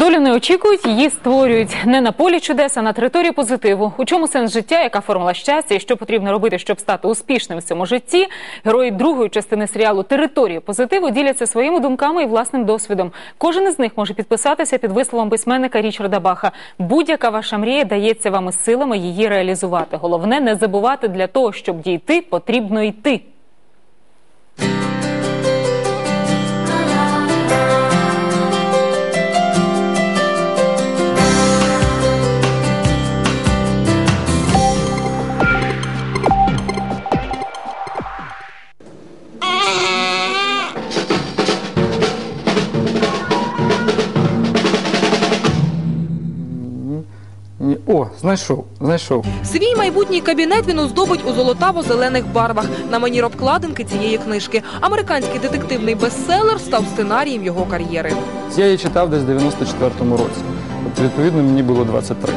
Долю не очікують, її створюють не на полі чудес, а на території позитиву. У чому сенс життя, яка формула щастя, і що потрібно робити, щоб стати успішним в цьому житті? Герої другої частини серіалу Територія позитиву діляться своїми думками і власним досвідом. Кожен із них може підписатися під висловом письменника Річарда Баха. Будь-яка ваша мрія дається вам із силами її реалізувати. Головне не забувати для того, щоб дійти, потрібно йти. Знайшов, знайшов. Свій майбутній кабінет він оздобить у золотаво-зелених барвах на манір обкладинки цієї книжки. Американський детективний бестселер став сценарієм його кар'єри. Я її читав десь в 94-му році. Тобто, відповідно, мені було 23.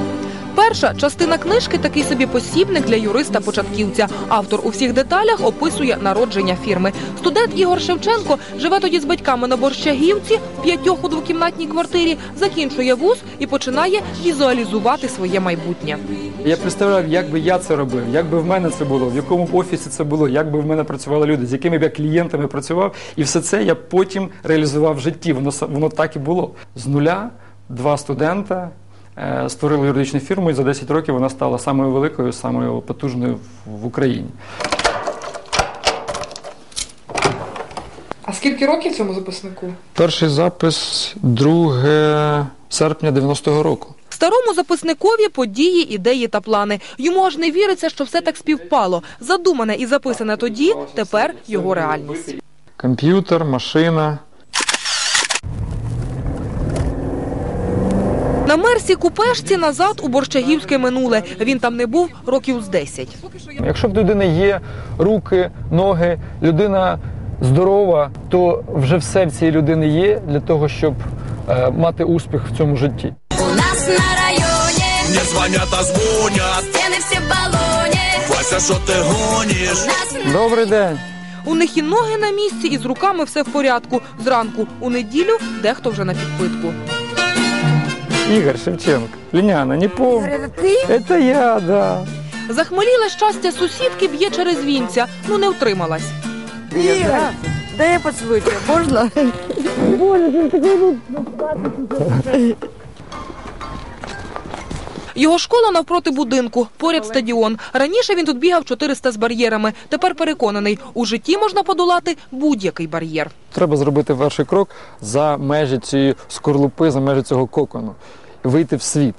Перша частина книжки такий собі посібник для юриста-початківця. Автор у всіх деталях описує народження фірми. Студент Ігор Шевченко живе тоді з батьками на Борщагівці в п'ятьох у двокімнатній квартирі, закінчує вуз і починає візуалізувати своє майбутнє. Я представляв, як би я це робив, як би в мене це було, в якому офісі це було, як би в мене працювали люди, з якими б я клієнтами працював. І все це я потім реалізував в житті. Воно воно так і було. З нуля два студента. Е, Створили юридичну фірму, і за 10 років вона стала самою великою, самою потужною в- в Україні. А скільки років цьому записнику? Перший запис 2 серпня 90-го року. Старому записникові події, ідеї та плани. Йому аж не віриться, що все так співпало. Задумане і записане тоді, тепер його реальність. Комп'ютер, машина. На мерсі купешці назад у борщагівське минуле. Він там не був років з 10. Якщо в людини є руки, ноги, людина здорова, то вже все в цій людини є для того, щоб е, мати успіх в цьому житті. У нас на районе Мне звонят, а звонят стены все в баллоне. Вася, что ты гонишь? Добрий день. У них і ноги на місці, і з руками все в порядку. Зранку у неділю дехто вже на підпитку. Ігор Шевченко. Ліняна, не помню. Це я, да. Захмеліле щастя сусідки б'є через вінця. Ну не втрималась. Ігор, дай я поцілую тебе, можна? Його школа навпроти будинку, поряд стадіон. Раніше він тут бігав 400 з бар'єрами. Тепер переконаний, у житті можна подолати будь-який бар'єр. Треба зробити перший крок за межі цієї скорлупи, за межі цього кокону. Вийти в світ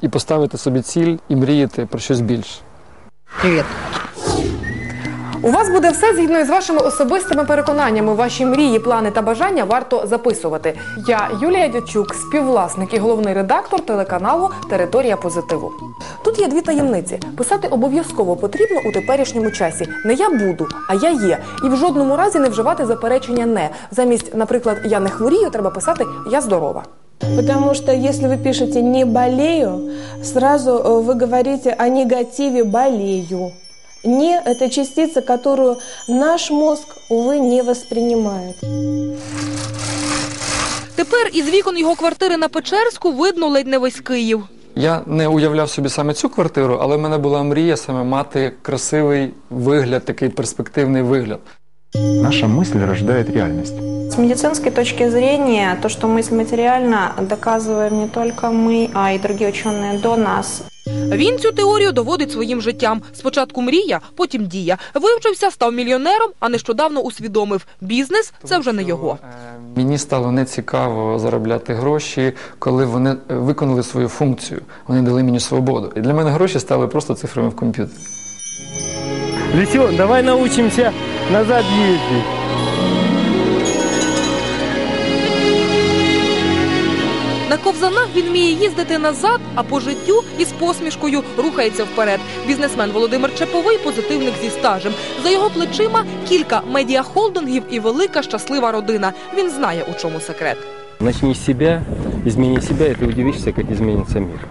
і поставити собі ціль і мріяти про щось більше. Привіт. У вас буде все згідно із вашими особистими переконаннями. Ваші мрії, плани та бажання варто записувати. Я Юлія Дячук, співвласник і головний редактор телеканалу Територія позитиву. Тут є дві таємниці. Писати обов'язково потрібно у теперішньому часі. Не я буду, а я є. І в жодному разі не вживати заперечення не. Замість, наприклад, я не хворію, треба писати я здорова. Потому что если вы пишете «не болею», сразу э, вы говорите о негативе «болею». «Не» – это частица, которую наш мозг, увы, не воспринимает. Тепер із вікон його квартири на Печерську видно ледь не весь Київ. Я не уявляв собі саме цю квартиру, але в мене була мрія саме мати красивий вигляд, такий перспективний вигляд. Наша мысль рождает реальность. С медицинской точки зрения, то, что мысль материальна, доказываем не только мы, а и другие ученые до нас. Він цю теорію доводить своїм життям. Спочатку мрія, потім дія. Вивчився, став мільйонером, а нещодавно усвідомив – бізнес – це вже не його. Е, Мені стало нецікаво заробляти гроші, коли вони е, виконали свою функцію. Вони дали мені свободу. І для мене гроші стали просто цифрами в комп'ютері. Лисен, давай научимся назад ездить. Ковзанах він вміє їздити назад, а по життю із посмішкою рухається вперед. Бізнесмен Володимир Чеповий – позитивник зі стажем. За його плечима кілька медіахолдингів і велика щаслива родина. Він знає, у чому секрет. Начни с зміни измени і ти удивишся, як зміниться мир.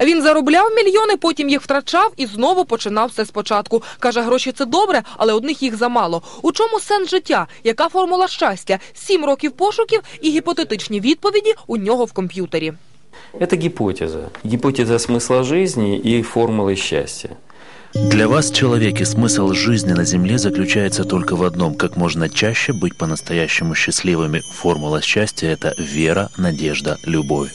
Він заробляв мільйони, потім їх втрачав і знову починав все спочатку. Каже, гроші це добре, але одних їх замало. У чому сенс життя? Яка формула щастя? Сім років пошуків і гіпотетичні відповіді у нього в комп'ютері. Это гипотеза. Гипотеза смысла жизни и формулы счастья. Для вас, человек, и смысл жизни на Земле заключается только в одном – как можно чаще быть по-настоящему счастливыми. Формула счастья – это вера, надежда, любовь.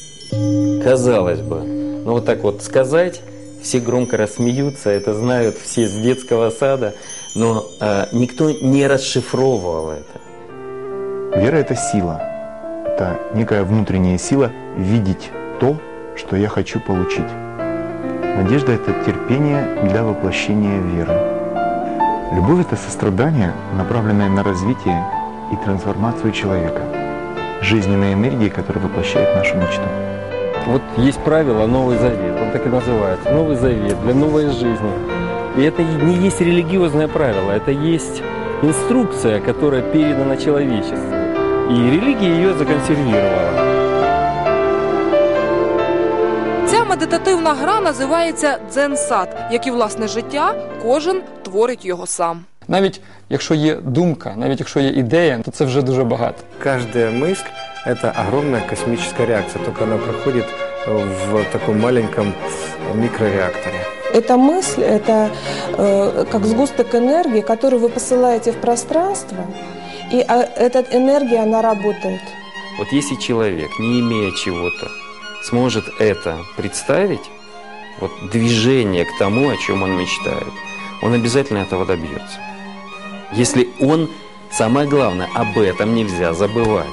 Казалось бы, ну вот так вот сказать, все громко рассмеются, это знают все с детского сада, но а, никто не расшифровывал это. Вера – это сила. Это некая внутренняя сила видеть то, что я хочу получить. Надежда – это терпение для воплощения веры. Любовь – это сострадание, направленное на развитие и трансформацию человека. Жизненной энергии, которая воплощает нашу мечту. Вот есть правило Новый Завет, он так и называется. Новый Завет для новой жизни. И это не есть религиозное правило, это есть инструкция, которая передана человечеству. И религия ее законсервировала. Ця медитативна гра називається дзен-сад, як і власне життя, кожен творить його сам. Навіть якщо є думка, навіть якщо є ідея, то це вже дуже багато. Каждая мысль – это огромная космическая реакция, только она проходит в таком маленьком микрореакторе. Эта мысль – это э, как сгусток энергии, который вы посылаете в пространство, и а, эта энергия, она работает. Вот если человек, не имея чего-то, сможет это представить, вот движение к тому, о чем он мечтает, он обязательно этого добьется. Если он, самое главное, об этом нельзя забывать.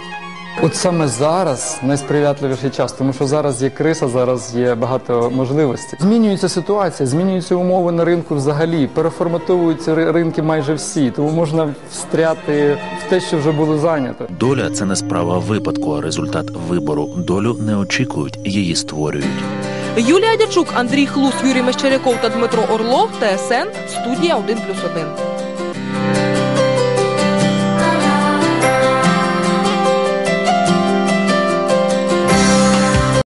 От саме зараз найсприятливіший час, тому що зараз є криса, зараз є багато можливостей. Змінюється ситуація, змінюються умови на ринку взагалі, переформатовуються ринки майже всі, тому можна встряти в те, що вже було зайнято. Доля це не справа випадку, а результат вибору. Долю не очікують, її створюють. Юлія Дячук, Андрій Хлус, Юрій Мещеряков та Дмитро Орлов, ТСН, студія 1+,1.